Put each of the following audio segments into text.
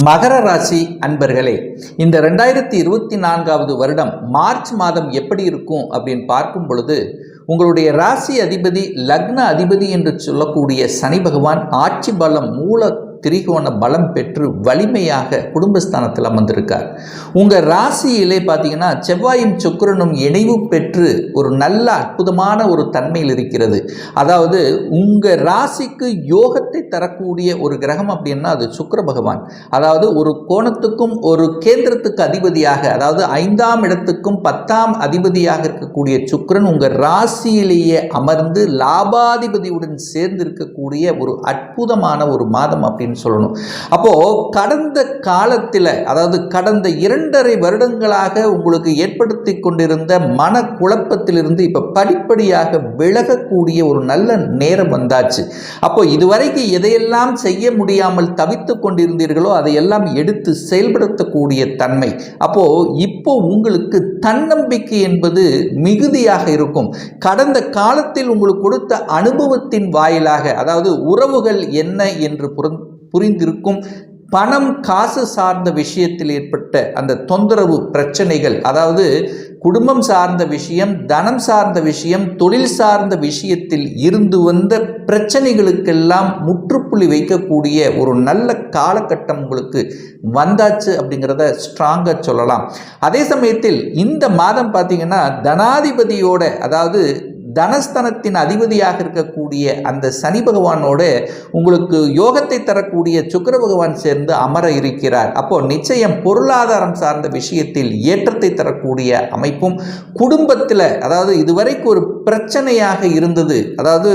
மகர ராசி அன்பர்களே இந்த ரெண்டாயிரத்தி இருபத்தி நான்காவது வருடம் மார்ச் மாதம் எப்படி இருக்கும் அப்படின்னு பார்க்கும் பொழுது உங்களுடைய ராசி அதிபதி லக்ன அதிபதி என்று சொல்லக்கூடிய சனி பகவான் ஆட்சி பலம் மூல திரிகோண பலம் பெற்று வலிமையாக குடும்பஸ்தானத்தில் அமர்ந்திருக்கார். உங்கள் ராசியிலே பார்த்தீங்கன்னா செவ்வாயும் சுக்கிரனும் இணைவு பெற்று ஒரு நல்ல அற்புதமான ஒரு தன்மையில் இருக்கிறது. அதாவது உங்கள் ராசிக்கு யோகத்தை தரக்கூடிய ஒரு கிரகம் அப்படின்னா அது சுக்கிர பகவான். அதாவது ஒரு கோணத்துக்கும் ஒரு கேந்திரத்துக்கு அதிபதியாக அதாவது ஐந்தாம் இடத்துக்கும் பத்தாம் அதிபதியாக இருக்கக்கூடிய சுக்கிரன் உங்கள் ராசியிலேயே அமர்ந்து லாபாதிபதியுடன் சேர்ந்து இருக்கக்கூடிய ஒரு அற்புதமான ஒரு மாதம் அப்படின்னு அப்படின்னு சொல்லணும். அப்போது கடந்த காலத்தில் அதாவது கடந்த இரண்டரை வருடங்களாக உங்களுக்கு ஏற்படுத்தி கொண்டிருந்த மன குழப்பத்திலிருந்து இப்போ படிப்படியாக விலகக்கூடிய ஒரு நல்ல நேரம் வந்தாச்சு. அப்போ இதுவரைக்கும் எதையெல்லாம் செய்ய முடியாமல் தவித்து கொண்டிருந்தீர்களோ அதையெல்லாம் எடுத்து செயல்படுத்தக்கூடிய தன்மை. அப்போ இப்போ உங்களுக்கு தன்னம்பிக்கை என்பது மிகுதியாக இருக்கும். கடந்த காலத்தில் உங்களுக்கு கொடுத்த அனுபவத்தின் வாயிலாக அதாவது உறவுகள் என்ன என்று புரிந் புரிந்திருக்கும். பணம் காசு சார்ந்த விஷயத்தில் ஏற்பட்ட அந்த தொந்தரவு பிரச்சனைகள் அதாவது குடும்பம் சார்ந்த விஷயம் தனம் சார்ந்த விஷயம் தொழில் சார்ந்த விஷயத்தில் இருந்து வந்த பிரச்சனைகளுக்கெல்லாம் முற்றுப்புள்ளி வைக்கக்கூடிய ஒரு நல்ல காலகட்டம் உங்களுக்கு வந்தாச்சு அப்படிங்கிறத ஸ்ட்ராங்காக சொல்லலாம். அதே சமயத்தில் இந்த மாதம் பார்த்தீங்கன்னா தனாதிபதியோட அதாவது தனஸ்தனத்தின் அதிபதியாக இருக்கக்கூடிய அந்த சனி பகவானோட உங்களுக்கு யோகத்தை தரக்கூடிய சுக்கர பகவான் சேர்ந்து அமர இருக்கிறார். அப்போ நிச்சயம் பொருளாதாரம் சார்ந்த விஷயத்தில் ஏற்றத்தை தரக்கூடிய அமைப்பும் குடும்பத்தில் அதாவது இதுவரைக்கும் ஒரு பிரச்சனையாக இருந்தது. அதாவது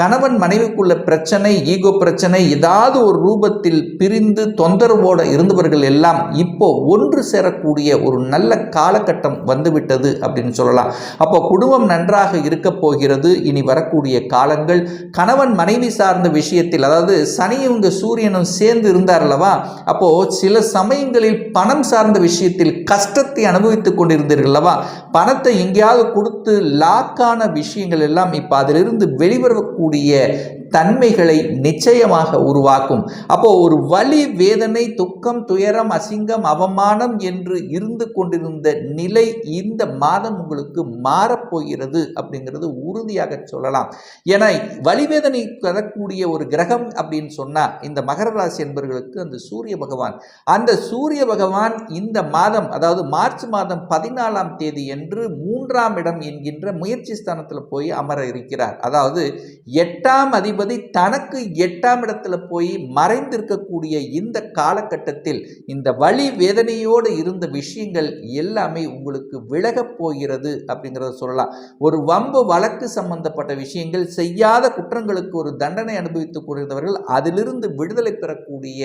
கணவன் மனைவிக்குள்ள பிரச்சனை ஈகோ பிரச்சனை ஏதாவது ஒரு ரூபத்தில் பிரிந்து தொந்தரவோடு இருந்தவர்கள் எல்லாம் இப்போ ஒன்று சேரக்கூடிய ஒரு நல்ல காலகட்டம் வந்துவிட்டது அப்படின்னு சொல்லலாம். அப்போ குடும்பம் நன்றாக இருக்க போகிறது. இனி வரக்கூடிய காலங்கள் கணவன் மனைவி சார்ந்த விஷயத்தில் அதாவது சனியும் இங்க சூரியனும் சேர்ந்து இருந்தார் அல்லவா அப்போ சில சமயங்களில் பணம் சார்ந்த விஷயத்தில் கஷ்டத்தை அனுபவித்துக் கொண்டிருந்தீர்கள் அல்லவா பணத்தை எங்கேயாவது கொடுத்து லாக்கான விஷயங்கள் எல்லாம் இப்போ அதிலிருந்து வெளிவரக்கூடிய தன்மைகளை நிச்சயமாக உருவாக்கும். அப்போ ஒரு வலி வேதனை துக்கம் துயரம் அசிங்கம் அவமானம் என்று இருந்து கொண்டிருந்த நிலை இந்த மாதம் உங்களுக்கு மாறப்போகிறது அப்படிங்கிறது உறுதியாக சொல்லலாம். ஏன்னா வலிவேதனை தரக்கூடிய ஒரு கிரகம் அப்படின்னு சொன்னால் இந்த மகர ராசி என்பவர்களுக்கு அந்த சூரிய பகவான். அந்த சூரிய பகவான் இந்த மாதம் அதாவது மார்ச் மாதம் பதினாலாம் தேதி என்று மூன்றாம் இடம் என்கின்ற முயற்சி ஸ்தானத்தில் போய் அமர இருக்கிறார். அதாவது எட்டாம் அதிபதி தனக்கு எட்டாம் இடத்துல போய் மறைந்திருக்கக்கூடிய இந்த காலகட்டத்தில் இந்த வழி வேதனையோடு இருந்த விஷயங்கள் எல்லாமே உங்களுக்கு விலகப் போகிறது அப்படிங்கிறத சொல்லலாம். ஒரு வம்பு வழக்கு சம்பந்தப்பட்ட விஷயங்கள் செய்யாத குற்றங்களுக்கு ஒரு தண்டனை அனுபவித்துக் கொண்டிருந்தவர்கள் அதிலிருந்து விடுதலை பெறக்கூடிய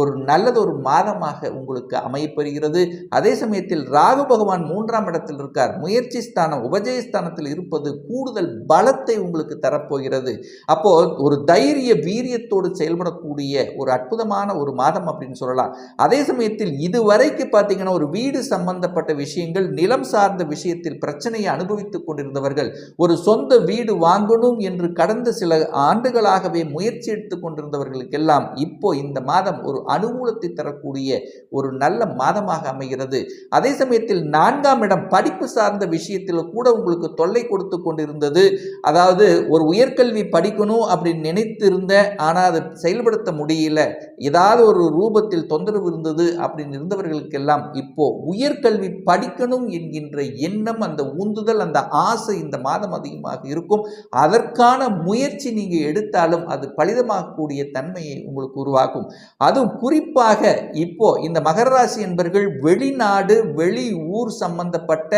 ஒரு நல்லது ஒரு மாதமாக உங்களுக்கு அமையப்பெறுகிறது. அதே சமயத்தில் ராகு பகவான் மூன்றாம் இடத்தில் இருக்கார். முயற்சி ஸ்தானம் உபஜயஸ்தானத்தில் இருப்பது கூடுதல் பலத்தை உங்களுக்கு தரப்போகிறது. அப்போ ஒரு தைரிய வீரியத்தோடு செயல்படக்கூடிய ஒரு அற்புதமான ஒரு மாதம் அப்படின்னு சொல்லலாம். அதே சமயத்தில் இதுவரைக்கு பார்த்தீங்கன்னா ஒரு வீடு சம்பந்தப்பட்ட விஷயங்கள் நிலம் சார்ந்த விஷயத்தில் பிரச்சனையை அனுபவித்துக் கொண்டிருந்தவர்கள் ஒரு ஒரு சொந்த வீடு வாங்கணும் என்று கடந்த சில ஆண்டுகளாகவே முயற்சி எடுத்துக் கொண்டிருந்தவர்களுக்கெல்லாம் இப்போ இந்த மாதம் ஒரு அனுகூலத்தை தரக்கூடிய ஒரு நல்ல மாதமாக அமைகிறது. அதே சமயத்தில் நான்காம் இடம் படிப்பு சார்ந்த விஷயத்தில் கூட உங்களுக்கு தொல்லை கொடுத்து கொண்டிருந்தது. அதாவது ஒரு உயர்கல்வி படிக்கணும் அப்படின்னு நினைத்திருந்த ஆனால் அதை செயல்படுத்த முடியல. ஏதாவது ஒரு ரூபத்தில் தொந்தரவு இருந்தது அப்படின்னு இருந்தவர்களுக்கெல்லாம் இப்போ உயர்கல்வி படிக்கணும் என்கின்ற எண்ணம் அந்த உந்துதல் அந்த ஆசை இந்த மாதம் அதிகமாக இருக்கும். அதற்கான முயற்சி நீங்கள் எடுத்தாலும் அது பலிதமாகக்கூடிய தன்மையை உங்களுக்கு உருவாக்கும். அதுவும் குறிப்பாக இப்போ இந்த மகர ராசி என்பர்கள் வெளிநாடு வெளி ஊர் சம்பந்தப்பட்ட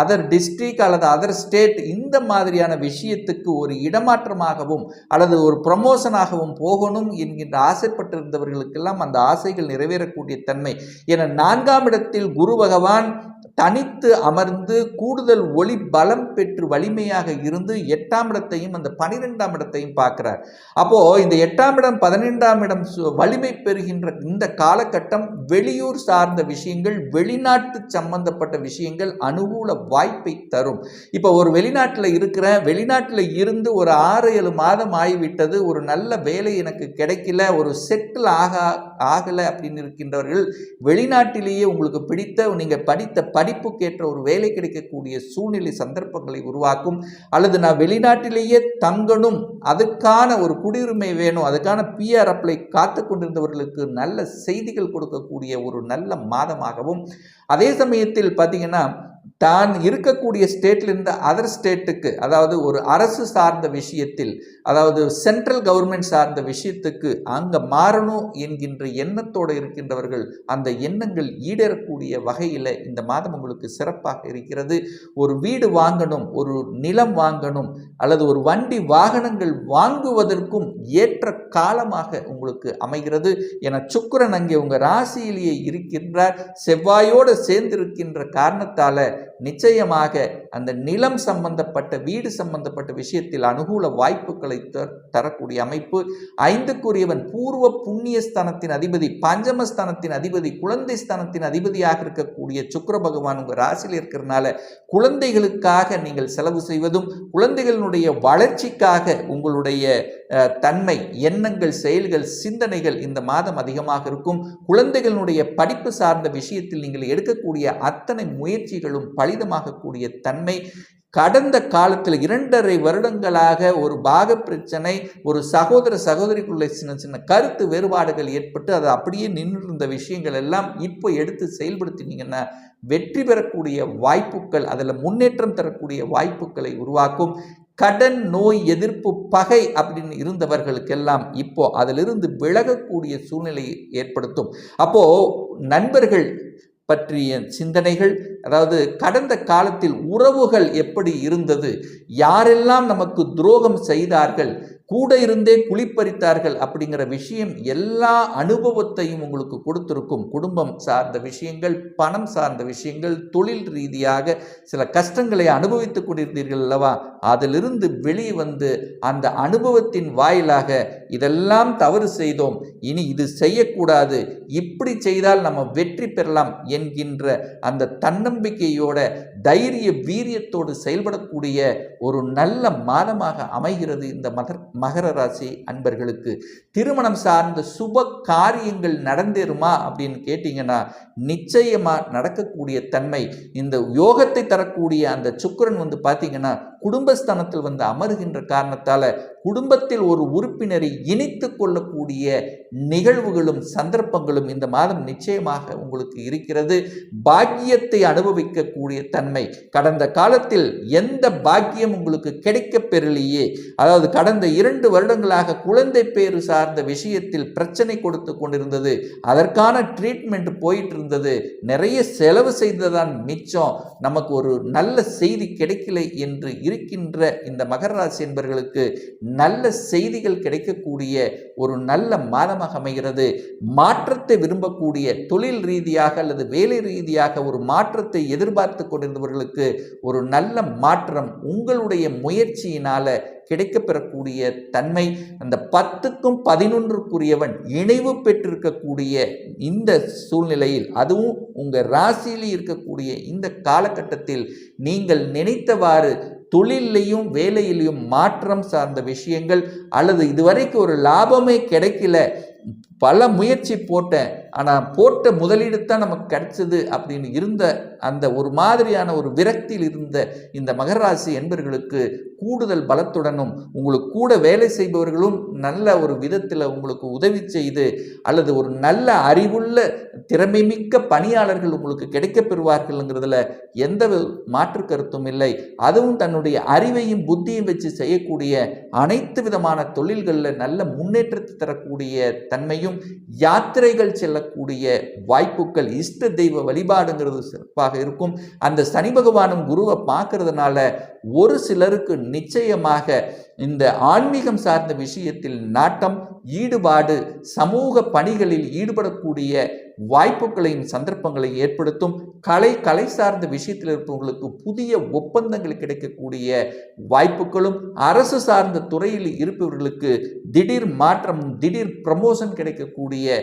அதர் டிஸ்ட்ரிக் அல்லது அதர் ஸ்டேட் இந்த மாதிரியான விஷயத்துக்கு ஒரு இடமாற்றமாகவும் அல்லது ஒரு ப்ரமோஷனாகவும் போகணும் என்கின்ற ஆசைப்பட்டிருந்தவர்களுக்கெல்லாம் அந்த ஆசைகள் நிறைவேறக்கூடிய தன்மை. என நான்காம் இடத்தில் குரு பகவான் தனித்து அமர்ந்து கூடுதல் ஒளி பலம் பெற்று வலிமையாக இருந்து எட்டாம் இடத்தையும் அந்த பனிரெண்டாம் இடத்தையும் பார்க்கிறார். அப்போ இந்த எட்டாம் இடம் பதினெண்டாம் இடம் சு- வலிமை பெறுகின்ற இந்த காலகட்டம் வெளியூர் சார்ந்த விஷயங்கள் வெளிநாட்டு சம்பந்தப்பட்ட விஷயங்கள் அனுகூல வாய்ப்பை தரும். இப்போ ஒரு வெளிநாட்டில் இருக்கிற வெளிநாட்டில் இருந்து ஒரு ஆறு ஏழு மாதம் ஆகிவிட்டது ஒரு நல்ல வேலை எனக்கு கிடைக்கல ஒரு செட்டில் ஆக ஆகலை அப்படின்னு இருக்கின்றவர்கள் வெளிநாட்டிலேயே உங்களுக்கு பிடித்த நீங்கள் படித்த படிப்புக்கேற்ற ஒரு வேலை கிடைக்கக்கூடிய சூழ்நிலை சந்தர்ப்பங்களை உருவாக்கும். அல்லது நான் வெளிநாட்டிலேயே தங்கணும் அதுக்கான ஒரு குடியுரிமை வேணும் அதுக்கான பிஆர் அப்ளை காத்து கொண்டிருந்தவர்களுக்கு நல்ல செய்திகள் கொடுக்கக்கூடிய ஒரு நல்ல மாதமாகவும் அதே சமயத்தில் பார்த்தீங்கன்னா தான் இருக்கக்கூடிய ஸ்டேட்லேருந்து அதர் ஸ்டேட்டுக்கு அதாவது ஒரு அரசு சார்ந்த விஷயத்தில் அதாவது சென்ட்ரல் கவர்மெண்ட் சார்ந்த விஷயத்துக்கு அங்கே மாறணும் என்கின்ற எண்ணத்தோடு இருக்கின்றவர்கள் அந்த எண்ணங்கள் ஈடேறக்கூடிய வகையில் இந்த மாதம் உங்களுக்கு சிறப்பாக இருக்கிறது. ஒரு வீடு வாங்கணும் ஒரு நிலம் வாங்கணும் அல்லது ஒரு வண்டி வாகனங்கள் வாங்குவதற்கும் ஏற்ற காலமாக உங்களுக்கு அமைகிறது. என சுக்கரன் அங்கே உங்கள் ராசியிலேயே இருக்கின்றார். செவ்வாயோடு சேர்ந்திருக்கின்ற காரணத்தால் நிச்சயமாக அந்த நிலம் சம்பந்தப்பட்ட வீடு சம்பந்தப்பட்ட விஷயத்தில் அனுகூல வாய்ப்புகளை தரக்கூடிய அமைப்பு. ஐந்துக்குரியவன் பூர்வ புண்ணிய ஸ்தானத்தின் அதிபதி பஞ்சமஸ்தானத்தின் அதிபதி குழந்தை ஸ்தானத்தின் அதிபதியாக இருக்கக்கூடிய சுக்கர பகவான் உங்கள் ராசியில் இருக்கிறனால குழந்தைகளுக்காக நீங்கள் செலவு செய்வதும் குழந்தைகளுடைய வளர்ச்சிக்காக உங்களுடைய தன்மை எண்ணங்கள் செயல்கள் சிந்தனைகள் இந்த மாதம் அதிகமாக இருக்கும். குழந்தைகளுடைய படிப்பு சார்ந்த விஷயத்தில் நீங்கள் எடுக்கக்கூடிய அத்தனை முயற்சிகளும் பலிதமாகக்கூடிய தன்மை. கடந்த காலத்தில் இரண்டரை வருடங்களாக ஒரு பாக பிரச்சனை ஒரு சகோதர சகோதரிக்குள்ளே சின்ன சின்ன கருத்து வேறுபாடுகள் ஏற்பட்டு அது அப்படியே நின்று இருந்த விஷயங்கள் எல்லாம் இப்போ எடுத்து செயல்படுத்தினீங்கன்னா வெற்றி பெறக்கூடிய வாய்ப்புகள் அதில் முன்னேற்றம் தரக்கூடிய வாய்ப்புகளை உருவாக்கும். கடன் நோய் எதிர்ப்பு பகை அப்படின்னு இருந்தவர்களுக்கெல்லாம் இப்போ அதிலிருந்து விலகக்கூடிய சூழ்நிலையை ஏற்படுத்தும். அப்போ நண்பர்கள் பற்றிய சிந்தனைகள் அதாவது கடந்த காலத்தில் உறவுகள் எப்படி இருந்தது யாரெல்லாம் நமக்கு துரோகம் செய்தார்கள் கூட இருந்தே குளிப்பறித்தார்கள் அப்படிங்கிற விஷயம் எல்லா அனுபவத்தையும் உங்களுக்கு கொடுத்துருக்கும். குடும்பம் சார்ந்த விஷயங்கள் பணம் சார்ந்த விஷயங்கள் தொழில் ரீதியாக சில கஷ்டங்களை அனுபவித்துக் கொண்டிருந்தீர்கள் அல்லவா? அதிலிருந்து வெளியே வந்து அந்த அனுபவத்தின் வாயிலாக இதெல்லாம் தவறு செய்தோம். இனி இது செய்யக்கூடாது. இப்படி செய்தால் நம்ம வெற்றி பெறலாம் என்கின்ற அந்த தன்னம்பிக்கையோட தைரிய வீரியத்தோடு செயல்படக்கூடிய ஒரு நல்ல மாதமாக அமைகிறது இந்த மகர் மகர ராசி அன்பர்களுக்கு. திருமணம் சார்ந்த சுப காரியங்கள் நடந்தேறுமா அப்படின்னு கேட்டிங்கன்னா நிச்சயமாக நடக்கக்கூடிய தன்மை இந்த யோகத்தை தரக்கூடிய அந்த சுக்கிரன் வந்து பார்த்தீங்கன்னா குடும்பஸ்தானத்தில் வந்து அமருகின்ற காரணத்தால் குடும்பத்தில் ஒரு உறுப்பினரை இணைத்து கொள்ளக்கூடிய நிகழ்வுகளும் சந்தர்ப்பங்களும் இந்த மாதம் நிச்சயமாக உங்களுக்கு இருக்கிறது. பாக்கியத்தை அனுபவிக்கக்கூடிய தன்மை. கடந்த காலத்தில் எந்த பாக்கியம் உங்களுக்கு கிடைக்கப் பெறலையே? அதாவது கடந்த இரண்டு வருடங்களாக குழந்தை பேறு சார்ந்த விஷயத்தில் பிரச்சனை கொடுத்து கொண்டிருந்தது. அதற்கான ட்ரீட்மெண்ட் போயிட்டு இருந்தது நிறைய செலவு செய்ததான் மிச்சம். நமக்கு ஒரு நல்ல செய்தி கிடைக்கல என்று இருக்கின்ற இந்த மகர ராசி என்பவர்களுக்கு நல்ல செய்திகள் கிடைக்கக்கூடிய ஒரு நல்ல மாதமாக அமைகிறது. மாற்றத்தை விரும்பக்கூடிய தொழில் ரீதியாக அல்லது வேலை ரீதியாக ஒரு மாற்றத்தை எதிர்பார்த்து கொண்டிருந்தவர்களுக்கு ஒரு நல்ல மாற்றம் உங்களுடைய முயற்சியினால கிடைக்கப்பெறக்கூடிய தன்மை. அந்த பத்துக்கும் பதினொன்றுக்குரியவன் இணைவு பெற்றிருக்கக்கூடிய இந்த சூழ்நிலையில் அதுவும் உங்கள் ராசியில் இருக்கக்கூடிய இந்த காலகட்டத்தில் நீங்கள் நினைத்தவாறு தொழிலையும் வேலையிலையும் மாற்றம் சார்ந்த விஷயங்கள் அல்லது இதுவரைக்கும் ஒரு லாபமே கிடைக்கல. பல முயற்சி போட்டேன். ஆனால் போட்ட முதலீடு தான் நமக்கு கிடைச்சது அப்படின்னு இருந்த அந்த ஒரு மாதிரியான ஒரு விரக்தியில் இருந்த இந்த மகராசி என்பர்களுக்கு கூடுதல் பலத்துடனும் உங்களுக்கு கூட வேலை செய்பவர்களும் நல்ல ஒரு விதத்தில் உங்களுக்கு உதவி செய்து அல்லது ஒரு நல்ல அறிவுள்ள திறமை மிக்க பணியாளர்கள் உங்களுக்கு கிடைக்கப் பெறுவார்கள்ங்கிறதுல எந்த மாற்று கருத்தும் இல்லை. அதுவும் தன்னுடைய அறிவையும் புத்தியும் வச்சு செய்யக்கூடிய அனைத்து விதமான தொழில்களில் நல்ல முன்னேற்றத்தை தரக்கூடிய தன்மையும் யாத்திரைகள் செல்லக்கூடிய வாய்ப்புகள் இஷ்ட தெய்வ வழிபாடுங்கிறது சிறப்பாக இருக்கும். அந்த சனி பகவானும் குருவை பார்க்கறதுனால ஒரு சிலருக்கு நிச்சயமாக இந்த ஆன்மீகம் சார்ந்த விஷயத்தில் நாட்டம் ஈடுபாடு சமூக பணிகளில் ஈடுபடக்கூடிய வாய்ப்புகளையும் சந்தர்ப்பங்களை ஏற்படுத்தும். கலை கலை சார்ந்த விஷயத்தில் இருப்பவர்களுக்கு புதிய ஒப்பந்தங்கள் கிடைக்கக்கூடிய வாய்ப்புகளும் அரசு சார்ந்த துறையில் இருப்பவர்களுக்கு திடீர் மாற்றம் திடீர் ப்ரமோஷன் கிடைக்கக்கூடிய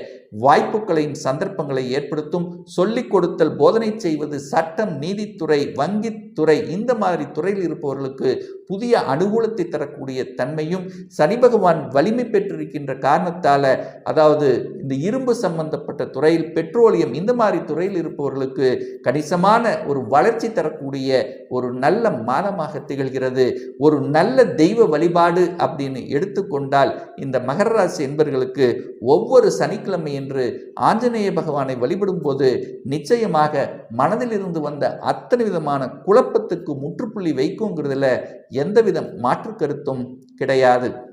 வாய்ப்புகளையும் சந்தர்ப்பங்களை ஏற்படுத்தும். சொல்லிக் கொடுத்தல் போதனை செய்வது சட்டம் நீதித்துறை வங்கித்துறை இந்த மாதிரி துறையில் இருப்பவர்களுக்கு புதிய அனுகூலத்தை தரக்கூடிய தன்மையும் சனி பகவான் வலிமை பெற்றிருக்கின்ற காரணத்தால அதாவது இந்த இரும்பு சம்பந்தப்பட்ட துறையில் பெட்ரோலியம் இந்த மாதிரி துறையில் இருப்பவர்களுக்கு கணிசமான ஒரு வளர்ச்சி தரக்கூடிய ஒரு நல்ல மாதமாக திகழ்கிறது. ஒரு நல்ல தெய்வ வழிபாடு அப்படின்னு எடுத்துக்கொண்டால் இந்த மகர ராசி என்பர்களுக்கு ஒவ்வொரு சனிக்கிழமை என்று ஆஞ்சநேய பகவானை வழிபடும் போது நிச்சயமாக மனதிலிருந்து வந்த அத்தனை விதமான குழப்பத்துக்கு முற்றுப்புள்ளி வைக்குங்கிறதுல எந்தவித மாற்று கருத்தும் கிடையாது.